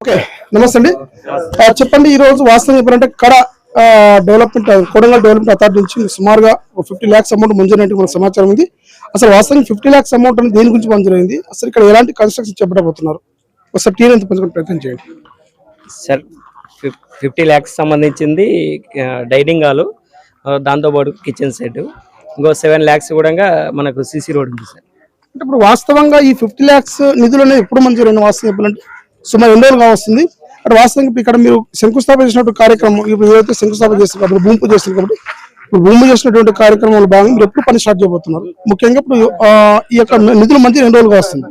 Okay నమస్తే అండి. చెప్పండి ఈ రోజు వాస్తవం చెప్పాలంటే కడ డెవలప్మెంట్ కొడంగల్ డెవలప్మెంట్ అథారిటీ నుంచి సుమారుగా ఫిఫ్టీ ల్యాక్స్ అమౌంట్ మంజూరైనట్టు మనకు సమాచారం ఉంది. అసలు వాస్తవం ఫిఫ్టీ ల్యాక్స్ అమౌంట్ అనేది దేని గురించి మంజూరైంది అసలు ఇక్కడ ఎలాంటి కన్స్ట్రక్షన్ చెప్పబోతున్నారు ఒకసారి టీన్ ఎంత పంచుకునే ప్రయత్నం చేయండి. సార్ ఫిఫ్ ఫిఫ్టీ ల్యాక్స్ సంబంధించింది డైనింగ్ హాలు ఆ, దాంతోపాటు కిచెన్ సెట్ ఇంకో సెవెన్ ల్యాక్స్ కూడా మనకు సిసి రోడ్ ఉంది సార్. అంటే ఇప్పుడు వాస్తవంగా ఈ ఫిఫ్టీ ల్యాక్స్ నిధులు అనేవి ఎప్పుడు మంజూరైన వాస్తవం చెప్పాలంటే సుమారు ఎన్ని రోజులుగా వస్తుంది. అంటే వాస్తవంగా ఇక్కడ మీరు శంకుస్థాపన చేసినట్టు కార్యక్రమం ఇప్పుడు ఏదైతే శంకుస్థాపన చేస్తున్నారు కాబట్టి భూమి పూజ చేస్తున్నారు కాబట్టి ఇప్పుడు భూమి చేసినటువంటి కార్యక్రమంలో భాగంగా మీరు ఎప్పుడు పని స్టార్ట్ చేయబోతున్నారు? ముఖ్యంగా ఇప్పుడు ఈ యొక్క నిధులు మంజూరు ఎన్ని రోజులుగా వస్తుంది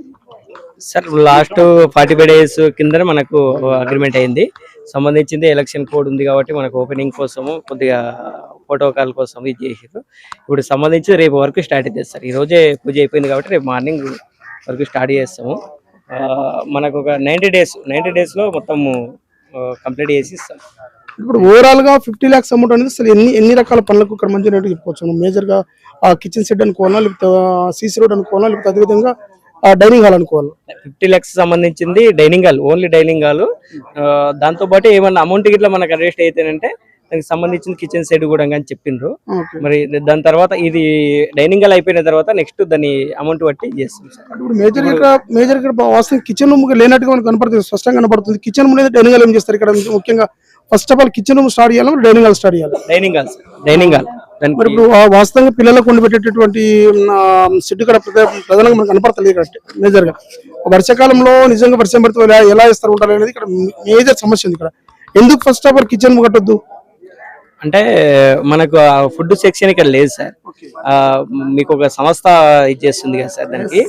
sir last forty five days కింద మనకు అగ్రిమెంట్ అయింది. సంబంధించింది ఎలక్షన్ కోడ్ ఉంది కాబట్టి మనకు ఓపెనింగ్ కోసము కొద్దిగా ప్రోటోకాల్ కోసం ఇది చేసారు ఇప్పుడు సంబంధించి రేపు వరకు స్టార్ట్ సార్ ఈ రోజే పూజ అయిపోయింది కాబట్టి రేపు మార్నింగ్ వరకు స్టార్ట్ చేస్తాము. మనకు ఒక నైంటీ డేస్ నైంటీ డేస్లో మొత్తము కంప్లీట్ చేసి ఇస్తాం. ఇప్పుడు ఓవరాల్గా ఫిఫ్టీ ల్యాక్స్ అమౌంట్ అనేది అసలు ఎన్ని ఎన్ని రకాల పనులకు ఇక్కడ మంజూరు అయినట్టు చెప్పుకోవచ్చు మేజర్గా ఆ కిచెన్ సెట్ అనుకోవాలా లేకపోతే సీసీ రోడ్ అనుకోవాలా లేకపోతే అదేవిధంగా డైనింగ్ హాల్ అనుకోవాలా? ఫిఫ్టీ ల్యాక్స్ సంబంధించింది dining hall only dining hall దాంతో పాటు ఏమన్నా అమౌంట్ గిట్లా మనకు అరెస్ట్ అయితేనంటే దానికి సంబంధించిన కిచెన్ సెట్ కూడా అని చెప్పిండ్రు. మరి దాని తర్వాత ఇది డైనింగ్ హాల్ అయిపోయిన తర్వాత నెక్స్ట్ దాని అమౌంట్ బట్టి చేస్తాం ఇప్పుడు మేజర్ ఇక్కడ మేజర్ ఇక్కడ వాస్తవం కిచెన్ రూమ్ లేనట్టుగా మనకు కనపడుతుంది స్పష్టంగా కనపడుతుంది. కిచెన్ రూమ్ డైనింగ్ హాల్ ఏం చేస్తారు? ఇక్కడ ముఖ్యంగా first of all kitchen room start చేయాలి డైనింగ్ హాల్ స్టార్ట్ చేయాలి. డైనింగ్ హాల్ డైనింగ్ హాల్ మరి ఇప్పుడు వాస్తవంగా పిల్లలకు కొండి పెట్టేటటువంటి సిట్ ఇక్కడ ప్రధా- ప్రధానంగా మనకు కనపడతలేదు ఇక్కడ మేజర్గా. వర్షాకాలంలో నిజంగా వర్షం పడితే ఎలా- ఎలా వేస్తారు ఉంటారు అనేది ఇక్కడ మేజర్ సమస్య ఉంది ఇక్కడ. ఎందుకు ఫస్ట్ ఆఫ్ ఆల్ కిచెన్ కట్టొద్దు? అంటే మనకు ఫుడ్ సెక్షన్ ఇక్కడ లేదు సార్. మీకు ఒక సంస్థ ఇచ్చేస్తుంది కదా సార్ దానికి.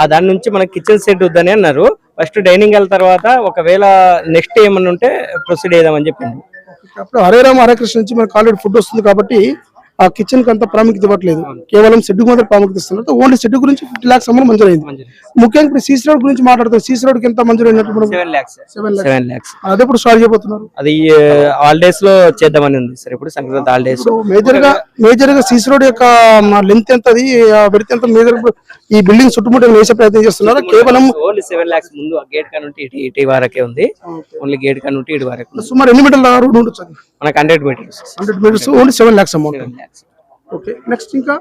ఆ దాని నుంచి మనకి కిచెన్ సెట్ వద్దని అన్నారు. ఫస్ట్ డైనింగ్ హాల్ తర్వాత ఒకవేళ నెక్స్ట్ ఏమన్నా ఉంటే ప్రొసీడ్ చేద్దామని చెప్పింది. అప్పుడు హరే రామ హరే కృష్ణ నుంచి మనకు ఆల్రెడీ ఫుడ్ వస్తుంది కాబట్టి ఆ కిచెన్కి అంత ప్రాముఖ్యత ఇవ్వట్లేదు. కేవలం షెడ్ మాత్రం ప్రాముఖ్యత ఇస్తున్నారు. ఓన్లీ షెడ్ గురించి ఫిఫ్టీ లాక్స్ అమౌంట్ మంజూరైంది. ముఖ్యంగా ఇప్పుడు సీసీ రోడ్ గురించి మాట్లాడుతాం సీసీ రోడ్కి ఎంత మంజూరైనట్టు మనం సెవెన్ లాక్స్ అదే ఇప్పుడు స్టార్ట్ చేయబోతున్నారు? అది హాలిడేస్లో చేద్దామని ఉంది సార్ ఇప్పుడు సంక్రాంతి హాలిడేస్ మేజర్గా మేజర్గా సీసీ రోడ్ యొక్క లెంత్ ఎంత అది విడత ఎంత? మేజర్ ఈ బిల్డింగ్ చుట్టుముట్టు వేసే ప్రయత్నం చేస్తున్నారు? కేవలం ఓన్లీ సెవెన్ ల్యాక్స్ ముందు గేట్ కాడ నుండి ఇటు వరకే ఉంది. ఓన్లీ గేట్ కాడ నుండి ఇటు వరకు. సుమారు ఎన్ని మీటర్ల రోడ్ ఉండొచ్చు మనకు hundred metres hundred metres only seven lakhs amount lakhs okay next ఇంకా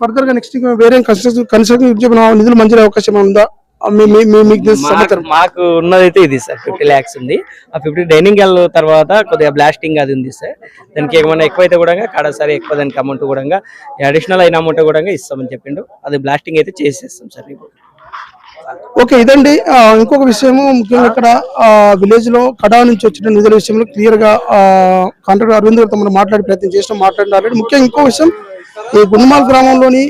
ఫర్దర్గా నెక్స్ట్ ఇంకా వేరే కన్స్ట్రక్షన్ కన్స్ట్రక్షన్ నిధులు మంజూరు అవకాశం ఉందా? మాకు ఉన్నదైతే ఇది సార్ ఫిఫ్టీ ల్యాక్స్ ఉంది. ఆ ఫిఫ్టీ డైనింగ్ హాల్ తర్వాత కొద్దిగా బ్లాస్టింగ్ అది ఉంది సార్. దానికి ఏమైనా ఎక్కువైతే కూడా కాడ సరే ఎక్కువ దానికి అమౌంట్ కూడా. అడిషనల్ అయిన అమౌంట్ కూడా ఇస్తామని చెప్పిండు. అది బ్లాస్టింగ్ అయితే చేసేస్తాం సార్. ఇప్పుడు ఓకే ఇదండి. ఇంకొక విషయము ముఖ్యంగా ఇక్కడ విలేజ్లో కడా నుంచి వచ్చిన నిధుల విషయంలో క్లియర్గా కాంట్రాక్టర్ అరవింద్ గారితో మనం మాట్లాడే ప్రయత్నం చేసినాం మాట్లాడిన ఆల్రెడీ ముఖ్యంగా ఇంకో విషయం ఈ గుండమాల్ గ్రామంలోని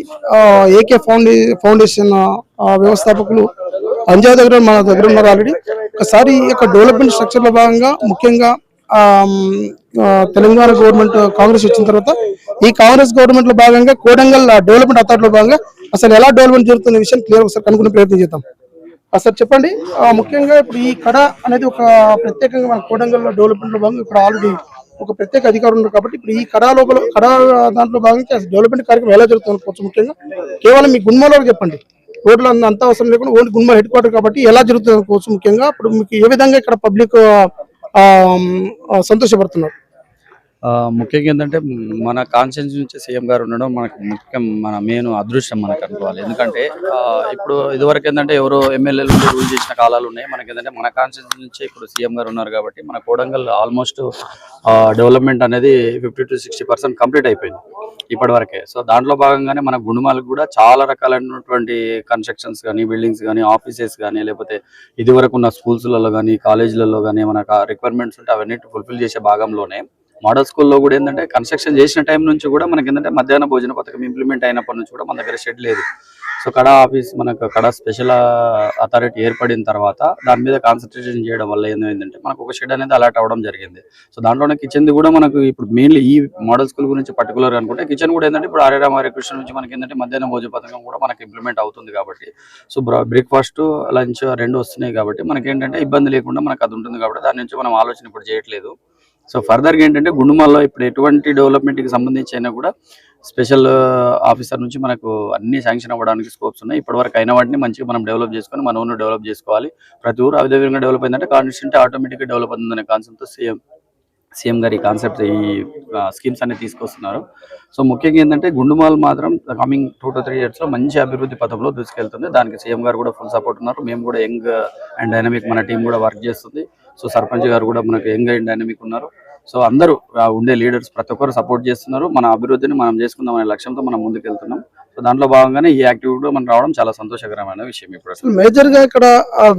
ఏకే ఫౌండే ఫౌండేషన్ వ్యవస్థాపకులు అంజాయ్ దగ్గర మన దగ్గర ఉన్నారు ఆల్రెడీ ఒకసారి యొక్క డెవలప్మెంట్ స్ట్రక్చర్లో భాగంగా ముఖ్యంగా తెలంగాణ గవర్నమెంట్ కాంగ్రెస్ వచ్చిన తర్వాత ఈ కాంగ్రెస్ గవర్నమెంట్లో భాగంగా కోడంగల్ డెవలప్మెంట్ అథారిటీలో భాగంగా అసలు ఎలా డెవలప్మెంట్ జరుగుతున్న విషయం క్లియర్ ఒకసారి కనుక్కునే ప్రయత్నం చేద్దాం. అసలు చెప్పండి. ముఖ్యంగా ఇప్పుడు ఈ కడ అనేది ఒక ప్రత్యేకంగా మన కోడంగల్ డెవలప్మెంట్లో భాగంగా ఇక్కడ ఆల్రెడీ ఒక ప్రత్యేక అధికారులు ఉన్నారు కాబట్టి ఇప్పుడు ఈ కడా లోపల కడా దాంట్లో భాగంగా డెవలప్మెంట్ కార్యక్రమం ఎలా జరుగుతుంది అనుకోవచ్చు ముఖ్యంగా కేవలం మీ గుణమలో చెప్పండి. రోడ్లు అంత అంత అవసరం లేకుండా ఓన్లీ గుణమ హెడ్ క్వార్టర్ కాబట్టి ఎలా జరుగుతుంది అనుకోవచ్చు ముఖ్యంగా ఇప్పుడు మీకు ఏ విధంగా ఇక్కడ పబ్లిక్ సంతోషపడుతున్నారు? ముఖ్యంగా ఏంటంటే మన కాన్షియన్స్ నుంచి సీఎం గారు ఉండడం మనకు ముఖ్యం మన మెయిన్ అదృష్టం మనకు అనుకోవాలి. ఎందుకంటే ఆ, ఇప్పుడు ఇదివరకు ఏంటంటే ఎవరో ఎమ్మెల్యేలు ఉండి రూల్ చేసిన కాలాలు ఉన్నాయి. మనకి ఏంటంటే మన కాన్షియన్స్ నుంచి ఇప్పుడు సీఎం గారు ఉన్నారు కాబట్టి మన కోడంగల్ ఆల్మోస్ట్ డెవలప్మెంట్ అనేది fifty to sixty percent complete అయిపోయింది ఇప్పటి వరకే సో దాంట్లో భాగంగానే మన గుండుమాలకు కూడా చాలా రకాలైనటువంటి కన్స్ట్రక్షన్స్ కానీ బిల్డింగ్స్ కానీ ఆఫీసెస్ కానీ లేకపోతే ఇదివరకు ఉన్న స్కూల్స్లలో కానీ కాలేజీలలో కానీ మన రిక్వైర్మెంట్స్ ఉంటే అవన్నీ ఫుల్ఫిల్ చేసే భాగంలోనే మోడల్ స్కూల్లో కూడా ఏంటంటే కన్స్ట్రక్షన్ చేసిన టైం నుంచి కూడా మనకి ఏంటంటే మధ్యాహ్న భోజన పథకం ఇంప్లిమెంట్ అయినప్పటి నుంచి కూడా మన దగ్గర షెడ్ లేదు. సో కడా ఆఫీస్ మనకు కడా స్పెషల్ అథారిటీ ఏర్పడిన తర్వాత దాని మీద కాన్సన్ట్రేషన్ చేయడం వల్ల ఏంటంటే మనకు ఒక షెడ్ అనేది అలాట్ అవ్వడం జరిగింది. సో దాంట్లోనే కిచెన్ కూడా మనకు ఇప్పుడు మెయిన్లీ ఈ మోడల్ స్కూల్ గురించి పర్టికులర్ అనుకుంటే కిచెన్ కూడా ఏంటంటే ఇప్పుడు ఆర్యరామ హరికృష్ణ కృష్ణ నుంచి మనకి ఏంటంటే మధ్యాహ్న భోజన పథకం కూడా మనకి ఇంప్లిమెంట్ అవుతుంది కాబట్టి. సో బ్రేక్ఫాస్ట్ లంచ్ రెండు వస్తున్నాయి కాబట్టి మనకి ఏంటంటే ఇబ్బంది లేకుండా మనకు అది ఉంటుంది కాబట్టి దాని నుంచి మనం ఆలోచన ఇప్పుడు చేయట్లేదు. సో ఫర్దర్గా ఏంటంటే గుండుమల్లో ఇప్పుడు ఎటువంటి డెవలప్మెంట్కి సంబంధించి అయినా కూడా స్పెషల్ ఆఫీసర్ నుంచి మనకు అన్ని శాంక్షన్ అవ్వడానికి స్కోప్స్ ఉన్నాయి. ఇప్పటివరకు అయిన వాటిని మంచిగా మనం డెవలప్ చేసుకొని మన ఊరిని డెవలప్ చేసుకోవాలి. ప్రతి ఊరు అదే విధంగా డెవలప్ అయిందంటే కాన్స్టిట్యూంట్ ఆటోమేటిక్గా డెవలప్ అవుతుందనే కాన్సెప్ట్తో సీఎం సీఎం గారి కాన్సెప్ట్ ఈ స్కీమ్స్ అన్ని తీసుకొస్తున్నారు. సో ముఖ్యంగా ఏంటంటే గుండుమాల్ మాత్రం కమింగ్ టూ టు త్రీ ఇయర్స్లో మంచి అభివృద్ధి పథంలో దూసుకెళ్తుంది. దానికి సీఎం గారు కూడా ఫుల్ సపోర్ట్ ఉన్నారు. మేము కూడా యంగ్ అండ్ డైనమిక్ మన టీం కూడా వర్క్ చేస్తుంది. సో సర్పంచ్ గారు కూడా మనకు యంగ్ అండ్ డైనమిక్ ఉన్నారు. సో అందరూ ఉండే లీడర్స్ ప్రతి ఒక్కరు సపోర్ట్ చేస్తున్నారు. మన అభివృద్ధిని మనం చేసుకుందాం అనే లక్ష్యంతో మనం ముందుకెళ్తున్నాం. సో దాంట్లో భాగంగానే ఈ యాక్టివిటీ మనం రావడం చాలా సంతోషకరమైన విషయం ఇప్పుడు అసలు. మేజర్గా ఇక్కడ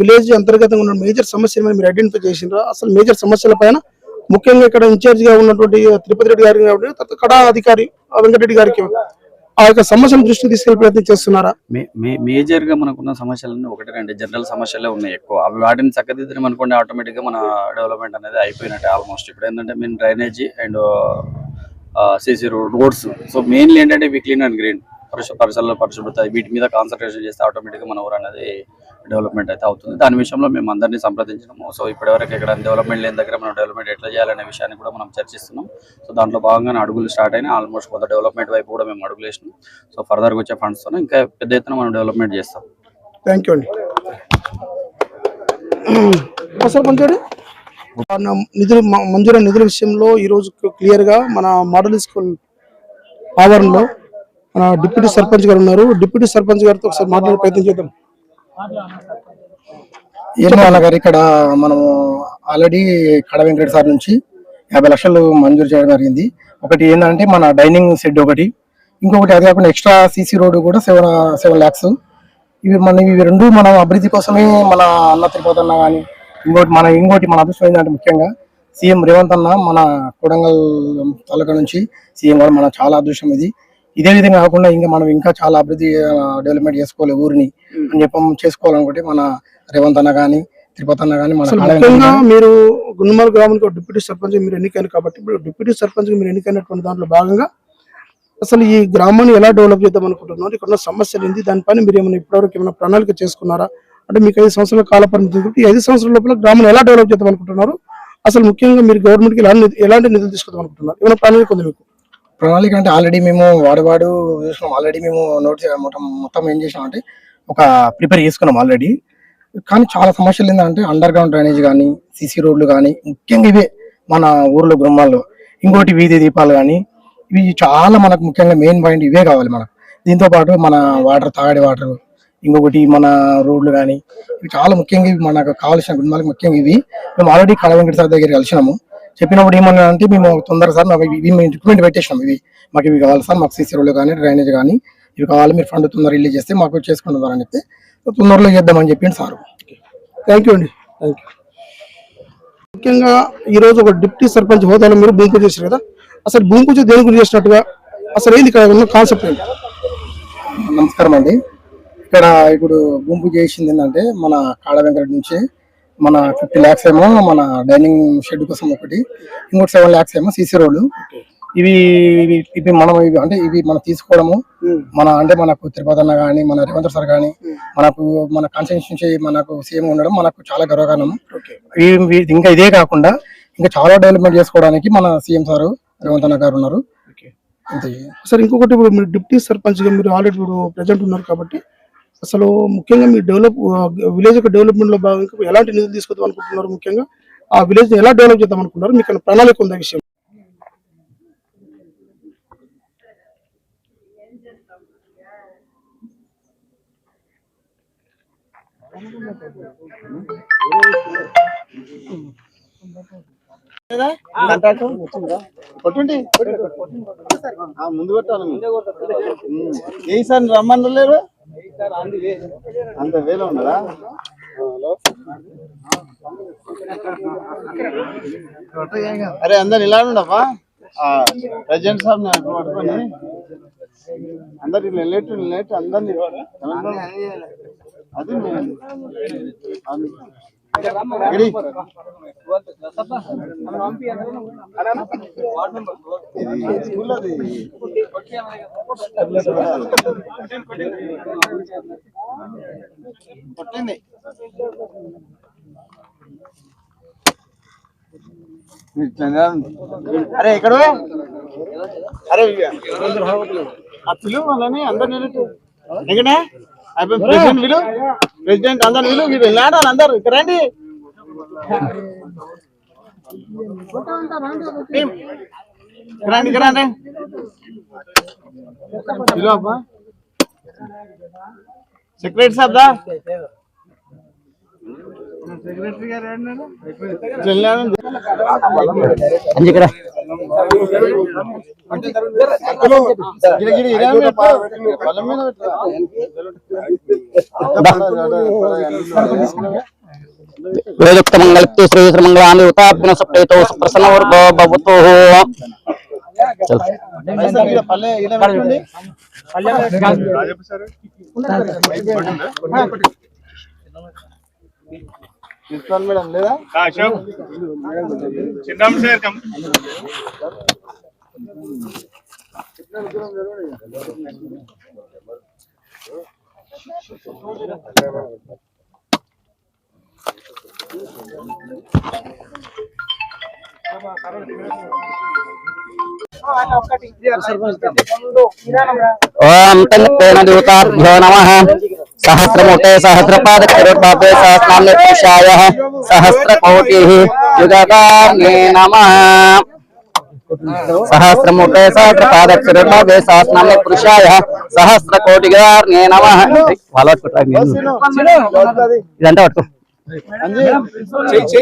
విలేజ్ అంతర్గతంగా ఉన్న మేజర్ సమస్యలు మీరు ఐడెంటిఫై చేసినారు అసలు మేజర్ సమస్యల పైన ముఖ్యంగా ఇక్కడ ఇన్ఛార్జ్గా ఉన్నటువంటి తిరుపతి రెడ్డి గారికి కాబట్టి తర్వాత కడా అధికారి వెంకటరెడ్డి గారికి ఆ యొక్క సమస్యను దృష్టికి తీసుకెళ్ళే ప్రయత్నం చేస్తున్నారా? మే- మే- మేజర్గా మనకున్న సమస్యలన్నీ ఒకటి రెండు జనరల్ సమస్యలే ఉన్నాయి ఎక్కువ. అవి వాటిని చక్కదిద్దడం అనుకోండి ఆటోమేటిక్గా మన డెవలప్మెంట్ అనేది అయిపోయినట్టే ఆల్మోస్ట్. ఇప్పుడు ఏంటంటే main drainage and CC roads. So mainly ఏంటంటే ఇవి క్లీన్ అండ్ గ్రీన్. పరిశు పరిసరాల పరిశుభ్రత వీటి మీద కాన్సన్ట్రేషన్ చేస్తే ఆటోమేటిక్గా మన ఊరు అనేది డెవలప్మెంట్ అయితే అవుతుంది. దాని విషయంలో మేము అందరినీ సంప్రదించినాము. సో ఇప్పటివరకు ఇక్కడ డెవలప్మెంట్ లేని దగ్గర మనం డెవలప్మెంట్ ఎట్లా చేయాలనే విషయాన్ని కూడా మనం చర్చిస్తున్నాం. సో దాంట్లో భాగంగానే అడుగులు స్టార్ట్ అయినాయి. ఆల్మోస్ట్ కొంత డెవలప్మెంట్ వైపు కూడా మేము అడుగులు వేసినాం. సో ఫర్దర్గా వచ్చే ఫండ్స్ ఇంకా పెద్ద ఎత్తున మనం డెవలప్మెంట్ చేస్తాం. థ్యాంక్ యూ అండి. కొంచెం నిధులు మంజూరు నిధుల విషయంలో ఈరోజు క్లియర్గా మన మోడల్ స్కూల్ ఆవరణలో మన డిప్యూటీ సర్పంచ్ గారు ఉన్నారు. డిప్యూటీ సర్పంచ్ గారితో ఒకసారి మాట్లాడే ప్రయత్నం చేద్దాం. ఏమో గారు ఇక్కడ మనము ఆల్రెడీ కడ వెంకట సార్ నుంచి యాభై లక్షలు మంజూరు చేయడం జరిగింది. ఒకటి ఏంటంటే మన డైనింగ్ షెడ్ ఒకటి ఇంకొకటి అది కాకుండా ఎక్స్ట్రా సీసీ రోడ్డు కూడా సెవెన్ సెవెన్ ల్యాక్స్. ఇవి మన ఇవి రెండు మనం అభివృద్ధి కోసమే మన అన్న తిరుపతి అన్న కానీ ఇంకోటి మన ఇంకోటి మన అదృష్టం ఏంటంటే ముఖ్యంగా సీఎం రేవంత్ అన్న మన కొడంగల్ తాలూకా నుంచి సీఎం కూడా మన చాలా అదృష్టం ఇది. ఇదే విధంగా కాకుండా ఇంకా మనం ఇంకా చాలా అభివృద్ధి డెవలప్మెంట్ చేసుకోవాలి ఊరిని అని చెప్పి చేసుకోవాలనుకుంటే మన రేవంత్ అన్న కానీ తిరుపతి అన్న కానీ మన మీరు గుండుమాల గ్రామానికి డిప్యూటీ సర్పంచ్ మీరు ఎన్నికైన కాబట్టి ఇప్పుడు డిప్యూటీ సర్పంచ్ మీరు ఎన్నికైనటువంటి దాంట్లో భాగంగా అసలు ఈ గ్రామాన్ని ఎలా డెవలప్ చేద్దాం అనుకుంటున్నారు? ఇక్కడ ఉన్న సమస్యలు ఏంటి? దానిపైన మీరు ఏమైనా ఇప్పటివరకు ఏమైనా ప్రణాళిక చేసుకున్నారా? అంటే మీకు ఐదు సంవత్సరాల కాల పరిమితి ఐదు సంవత్సరాల లోపల గ్రామాన్ని ఎలా డెవలప్ చేద్దాం అనుకుంటున్నారు? అసలు ముఖ్యంగా మీరు గవర్నమెంట్కి ఎలాంటి ఎలాంటి నిధులు తీసుకుందాం అనుకుంటున్నారు? ఏమైనా ప్రణాళిక ఉంది మీకు? ప్రణాళిక అంటే ఆల్రెడీ మేము వాడవాడు చూసినాం ఆల్రెడీ మేము నోట్ మొత్తం మొత్తం ఏం చేసినాం అంటే ఒక ప్రిపేర్ చేసుకున్నాం ఆల్రెడీ. కానీ చాలా సమస్యలు ఏంటంటే అండర్ గ్రౌండ్ డ్రైనేజ్ కానీ సిసి రోడ్లు కానీ ముఖ్యంగా ఇవే మన ఊర్లో గ్రామాల్లో ఇంకోటి వీధి దీపాలు కానీ ఇవి చాలా మనకు ముఖ్యంగా మెయిన్ పాయింట్ ఇవే కావాలి మనకు. దీంతో పాటు మన వాటర్ తాగడి వాటర్ ఇంకొకటి మన రోడ్లు కానీ ఇవి చాలా ముఖ్యంగా ఇవి మనకు కావాల్సిన గుణాలకు ముఖ్యంగా ఇవి. మేము ఆల్రెడీ కళ వెంకట సార్ దగ్గర కలిసినాము. చెప్పినప్పుడు ఏమన్నా అంటే మేము తొందర సార్ మాకు ఇవి మేము రిక్రూట్మెంట్ పెట్టేసినాం. ఇవి మాకు ఇవి కావాలి సార్ మాకు సీసీ రోడ్లు కానీ డ్రైనేజ్ కానీ ఇవి కావాలి మీరు ఫండ్ తొందర రిలీజ్ చేస్తే మాకు చేసుకుంటున్నారు అని చెప్తే తొందరలో చేద్దామని చెప్పింది సార్. థ్యాంక్ యూ అండి. థ్యాంక్ యూ ముఖ్యంగా ఈ రోజు ఒక డిప్యూటీ సర్పంచ్ హోదాలో మీరు భూమి పూజ చేశారు కదా అసలు భూమి పూజ దేని గురించి చేసినట్టుగా అసలు ఏంది ఇక్కడ ఉన్న కాన్సెప్ట్ ఏంటి నమస్కారం అండి. ఇక్కడ ఇప్పుడు గుంపు చేసింది ఏంటంటే మన కాడ వెంకట నుంచి మన ఫిఫ్టీ ల్యాక్స్ ఏమో మన డైనింగ్ షెడ్ కోసం ఒకటి ఇంకోటి సెవెన్ ల్యాక్స్ ఏమో సీసీ రోడ్లు ఇవి ఇవి మనం ఇవి అంటే ఇవి మనం తీసుకోవడము మన అంటే మనకు తిరుపతి అన్న కానీ మన రేవంత్ సార్ కానీ మనకు మన కాన్స్టిట్యూషన్ నుంచి మనకు సీఎం ఉండడం మనకు చాలా గర్వకారణం. ఇంకా ఇదే కాకుండా ఇంకా చాలా డెవలప్మెంట్ చేసుకోవడానికి మన సీఎం సార్ రేవంత్ అన్న గారు ఉన్నారు. అంతే. సార్ ఇంకొకటి ఇప్పుడు మీరు డిప్యూటీ సర్పంచ్గా మీరు ఆల్రెడీ ఇప్పుడు ప్రజెంట్ ఉన్నారు కాబట్టి అసలు ముఖ్యంగా మీ డెవలప్ విలేజ్ యొక్క డెవలప్మెంట్లో భాగంగా ఎలాంటి నిధులు తీసుకొద్దాం అనుకుంటున్నారు ముఖ్యంగా? ఆ విలేజ్ ఎలా డెవలప్ చేద్దాం అనుకుంటున్నారు? మీకు ప్రణాళిక ఉందా విషయం కొట్టండి ముందు కొట్టాలి. ఏ సార్ రమ్మనలేరు అంత వేలో ఉన్నదా? అరే అందరు ఇలా ఉండవా? ప్రెసిడెంట్ సాబ్ పట్టుకొని. అందరు ఇలా లేట్ లేట్ అందరిని అది కొట్టింది అరే ఇక్కడ అరే ఆ వాళ్ళని అందరు నిలబెట్టు ఎక్కడే అయిపోయి ప్రెసిడెంట్ విలు ప్రెసిడెంట్ అందరు విలు వీళ్ళు వెళ్ళాడాలి అందరు. ఇక్కడ రండి. రండి ఇక్కడ రండి. విలు అబ్బా. సెక్రటరీ సాబ్ దా? సెక్రటరీ గారు వెళ్ళాడు గిరిగిరి ఇరాన్ పెట్టు. బలం మీద మంగళాన్ని ఉతాభ్యన సుప్రసన్న వర్గో భవతో పల్లె ఈడ పెట్టుకోండి. ప్రిన్సిపాల్ మేడం లేదా ఓం తన్నేన దేవతాభ్యో నమః సహస్రముఖే సహస్రపాద కరోడ్బాపే సహస్రామ్య పురుషాయ సహస్రకోటి యుగకార్ణే నమః సహస్రముఖే సహస్రపాద కరోడ్బాపే సహస్రామ్య పురుషాయ సహస్రకోటిగార్ణే నమః వాళ్ళు పట్టుకుంటారు నేను. ఇదంతా పట్టుకో మంగళ అంజి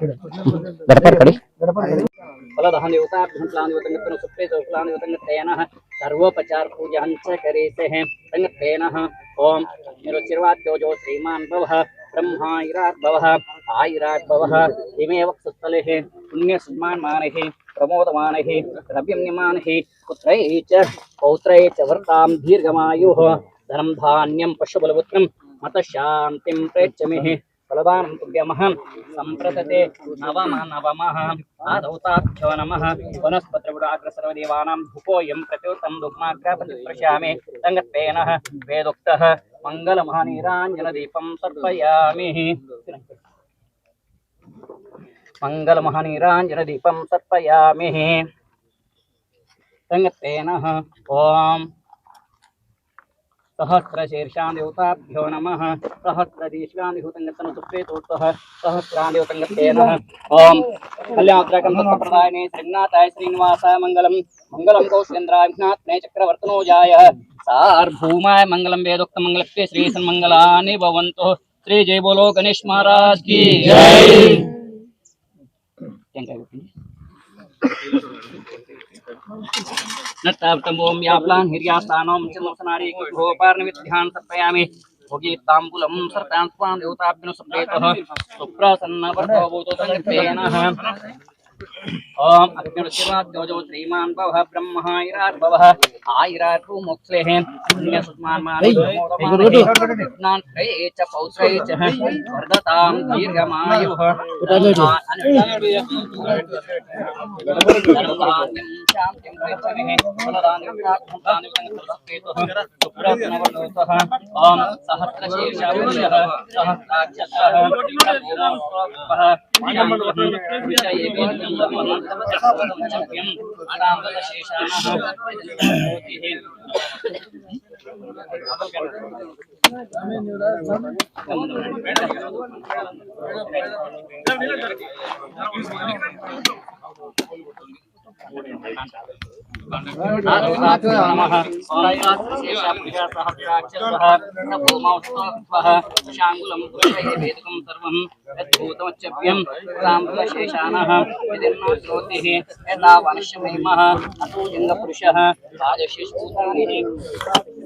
गडपड कडी फलदहं निवताभ्यं प्लानिवतङ्गत्तनु सुप्रेसौ प्लानिवतङ्गत्तेनः सर्वोपचारपूजां च करेतेः तङ्गत्तेनः ॐ निरुचिर्वाद्योजो श्रीमान् भवः ब्रह्मायिराद्भवः आयिराद्भवः इमेव सुस्थलेः पुण्यसन्मानमानैः प्रमोदमानैः द्रव्यं निमानैः पुत्रैः च पौत्रै च वर्तां दीर्घमायुः धनं धान्यं पशुबलपुत्रं मतशान्तिं प्रेच्छमिः फलदानं तुभ्यमः सम्प्रतते नवम नवमः आदौताभ्यो नमः वनस्पतिर्वुडाग्रसर्वदेवानां धूपोऽयं प्रत्युतं दुग्माग्रपतिप्रशामि तङ्गत्वेन वेदोक्तः मङ्गलमहानीराञ्जनदीपं सर्पयामि मङ्गलमहानीराञ्जनदीपं सर्पयामि तङ्गत्वेन ॐ सहस्रशीर्षां देवताभ्यो नमः। सहस्रदीर्षां देवतङ्गतनु सुप्रेतोत्तः सहस्रां देवतङ्गतेन ॐ कल्याणात्रकं तत्प्रदायने श्रीनाथाय श्रीनिवासाय मङ्गलं मङ्गलं कौशलेन्द्राय विघ्नात्मने चक्रवर्तनोजाय। सार्वभौमाय मङ्गलं वेदोक्तमङ्गलप्ये श्रीसन्मङ्गलानि श्री जय बोलो गणेश महाराज की जय। नट्टाप्तम्बों याप्लान् हिर्यास्तानं चन्द्रसनारी गोपार्णविद्ध्यान् सर्पयामि भोगीताम्बुलं सर्पान् स्वान् ओम अग्निर्शिवाद्योजो श्रीमान्भवः ब्रह्मः इरार्भवः आयिरार्भो मोक्षलेः अन्यसुष्मान्मानुष्मान्त्रये च पौत्रे च वर्धतां दीर्घमायुः ॐ सहस्रशीर्षः सहस्राक्षः పుణ్యస్మాన్ చ పౌత్రై చ వర్ధతాం దీర్ఘమాయుః ధర్మధాన్యం శాంతిం ప్రేక్షణే ఫలదానం ప్రాప్తాని సంకల్పేతుః సుప్రత్నవలోకః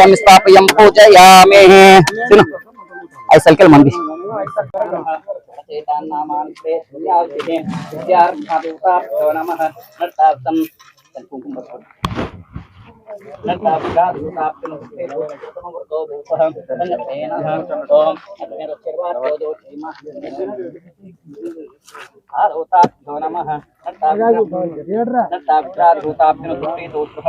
वयम स्थापयम पूजयामे सुनो ऐसलकल मंदिर नमः नमः नट्टाभ्याद्भूताभ्यनुसुष्टे दोषः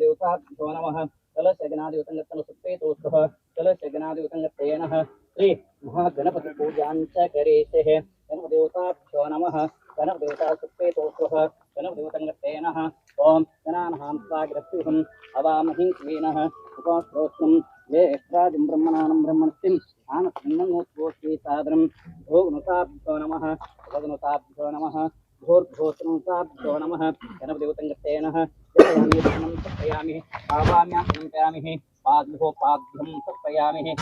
देवता नमः कल शगनादिवसङ्गत्तन श्री महागणपतिपूजां च करेतेः गणपदेवताभ्यो नमः। गणपदेवता सुप्रेतोस्तः गणपतिवतङ्गतेनः ॐ गणानहांसाग्रस्तिहम् अवामहिङ्क्लीनः उपाश्रोत्रं ज्येष्ठादिं ब्रह्मणानं ब्रह्मणस्तिं आनस्मिन्नोत्पोष्टीसादरं भोगनुताभ्यो नमः भोगनुताभ्यो नमः भोर्भोसनुताभ्यो नमः गणपतिवतङ्गतेनः जयामि तर्पयामि आवाम्यां समर्पयामि पाद्भो पाद्भ्यं तर्पयामि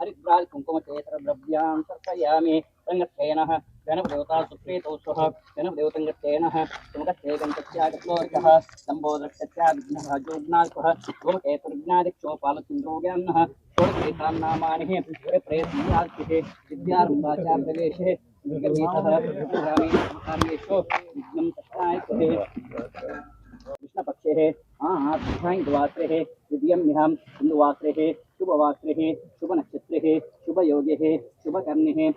हरिद्राज कुङ्कुमचेतरद्रव्यां तर्पयामि। रङ्गत्तेनः गणदेवता सुप्रीतौ स्वः। गणदेवतङ्गत्तेनः सुमुखस्तेगन्तस्यागतोर्कः सम्बोधक्षत्याभिघ्नः जोग्नाल्पः गोमकेतुर्ज्ञादिक्षोपालचन्द्रोग्यान्नः। षोडशेतां नामानिः प्रयत्नीयार्चिः विद्यारम्भाचाप्रवेशे ग्रामीणकार्येषु विघ्नं द्वितीयं निहां हिन्दुवात्रेः शुभवास्त्रे शुभ नक्षत्रे शुभ योगे शुभ कर्णे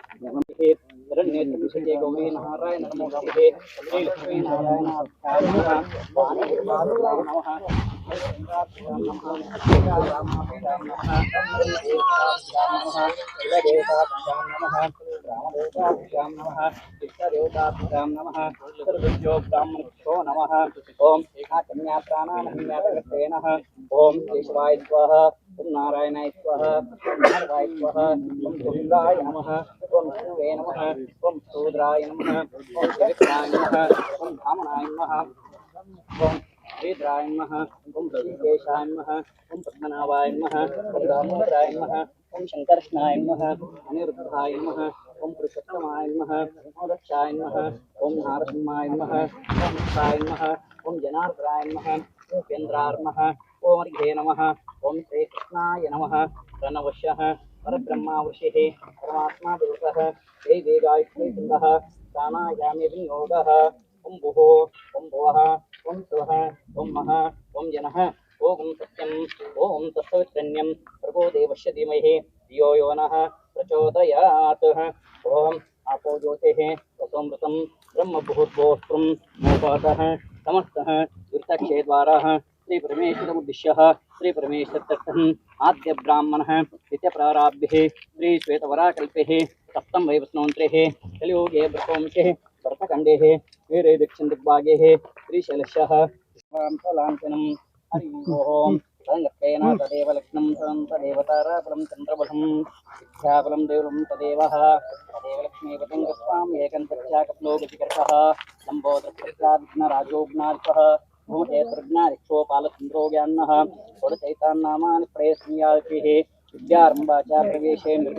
ओम ओम ओम ओम ओम ओम ओम ओम ఓం నారాయణాయ స్వహ ఓం నారాయ స్వహ ఓం గోవిందాయ నమ ఓం శివే నమ ఓం శూద్రాయ నమ ఓం చరిత్రాయ నమ ఓం భామనాయ నమ ఓం శ్రీద్రాయ నమ ఓం ఋషికేశాయ నమ ఓం పద్మనాభాయ నమ ఓం దామోదరాయ నమ ఓం శంకర్ష్ణాయ నమ అనిరుద్ధాయ నమ ఓం పురుషోత్తమాయ నమ ఓం రక్షాయ నమ ఓం నారసింహాయ నమ ఓం సాయ నమ ఓం జనార్దనాయ నమ ఓం కేంద్రార్మ ओम नम। ओं ओम श्रीकृष्णाय नम। प्रणवश्य। परब्रह्मा ऋषि परमात्मा दिवस जय वेगायत्रीः ओं भुः ओं भुवः। ओं शिवः। ओं मः ओं ओं ओं प्रभो धियो यो आपो ज्योतिः। ततोमृतं ब्रह्मभूर्भोक्तृं मोपातः समस्तः। श्री श्रीपरमेश्वरतर्थम् आद्यब्राह्मणः नित्यप्राराभ्यः श्रीश्वेतवराकल्पेः सप्तं वैवस्नोन्त्रेः, कलियोगे व्रतवंशेः व्रतखण्डेः वीरे दक्षिणदिग्भागेः श्रीशैलश्यः लाञ्छनम् हरि ओं तदङ्गत्तेन तदेव लक्ष्मं तदं तदेव ताराबलं चन्द्रबलं विद्याबलं देवलं तदेवः। तदेव लक्ष्मीपतङ्गस्वाम् एकं तथ्या ओमहे प्रज्ञारिक्षोपालचन्द्रोज्ञान्नः गुणचैतान्नामानि प्रयस्नीयाल्पिः विद्यारम्भाचार प्रवेशे मृग